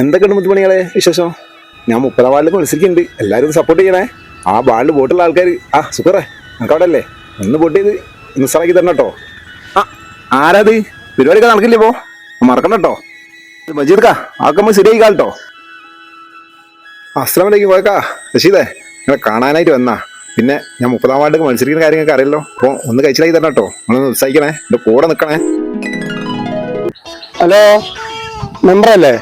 എന്തൊക്കെയുണ്ട് മുത്തുമണികളെ വിശേഷം? ഞാൻ മുപ്പതാം വാർഡിലേക്ക് മത്സരിക്കുന്നുണ്ട് എല്ലാവരും സപ്പോർട്ട് ചെയ്യണേ. ആ വാർഡിൽ വോട്ടുള്ള ആൾക്കാർ ആ സുഖറേ നമുക്ക് അവിടെ അല്ലേ? ഒന്ന് വോട്ട് ചെയ്ത് നിസ്സാറാക്കി തരണം കേട്ടോ. ആ ആരാത്? പരിപാടിയൊക്കെ നടക്കില്ലേ ഇപ്പോ? മറക്കണം കേട്ടോ. മജീദ്ക്കാ ആക്കെ നമ്മൾ ശരിയായി കാട്ടോ. അസ്ലമിലേക്ക് പോയക്കാ റഷീദേ നിങ്ങളെ കാണാനായിട്ട് വന്നാ. പിന്നെ ഞാൻ മുപ്പതാം വാർഡിലേക്ക് മത്സരിക്കുന്ന കാര്യങ്ങളൊക്കെ അറിയല്ലോ. അപ്പോൾ ഒന്ന് കഴിച്ചിലാക്കി തരണം കേട്ടോ. നിങ്ങളൊന്ന് ഉത്സാഹിക്കണേ എന്റെ കൂടെ നിൽക്കണേ ഹലോ മെമ്പറല്ലേ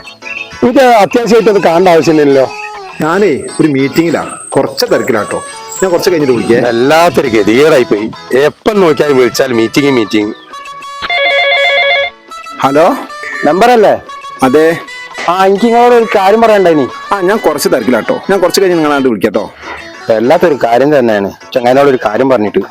എനിക്ക് അത്യാവശ്യമായിട്ട് അത് കാണേണ്ട ആവശ്യമില്ലല്ലോ. ഞാനേ ഒരു മീറ്റിംഗിലാണ് കുറച്ച് തിരക്കിലാട്ടോ. ഞാൻ കുറച്ച് കഴിഞ്ഞിട്ട് വിളിക്കേ. വല്ലാത്തൊരു ഗതികേടായി പോയി എപ്പം നോക്കിയാൽ വിളിച്ചാൽ മീറ്റിംഗ് മീറ്റിംഗ് ഹലോ? നമ്പർ അല്ലേ അതെ. ആ എനിക്ക് നിങ്ങളോട് ഒരു കാര്യം പറയണ്ടേനി ആ ഞാൻ കുറച്ച് തിരക്കിലാട്ടോ. ഞാൻ കുറച്ച് കഴിഞ്ഞ് നിങ്ങളാണ്ട് വിളിക്കാട്ടോ. വല്ലാത്തൊരു കാര്യം തന്നെയാണ്. ചങ്ങാനോട് ഒരു കാര്യം പറഞ്ഞിട്ട്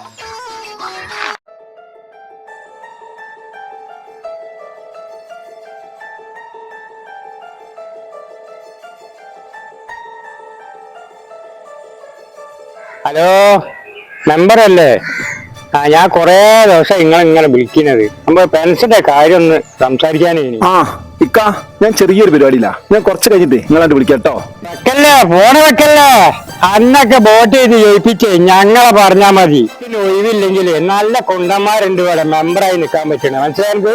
ഹലോ മെമ്പർ അല്ലേ ആ ഞാൻ കൊറേ ദിവസം നിങ്ങൾ ഇങ്ങനെ വിളിക്കുന്നത്. നമ്മൾ പെൻഷന്റെ കാര്യം ഒന്ന് സംസാരിക്കാനേ ആ ഇക്ക ഞാൻ ചെറിയൊരു പരിപാടിയില്ല ഞാൻ കുറച്ച് കഴിഞ്ഞിട്ട് നിങ്ങളെ വിളിക്കാട്ടോ വെക്കല്ലേ ഫോണ് വെക്കല്ലേ? അന്നൊക്കെ ബോട്ട് ചെയ്ത് ജയിപ്പിച്ചേ ഞങ്ങളെ പറഞ്ഞാ മതി. ഒഴിവില്ലെങ്കിൽ നല്ല കുണ്ടന്മാരുണ്ട് ഇവിടെ മെമ്പറായി നിൽക്കാൻ പറ്റണേ മനസ്സിലായത്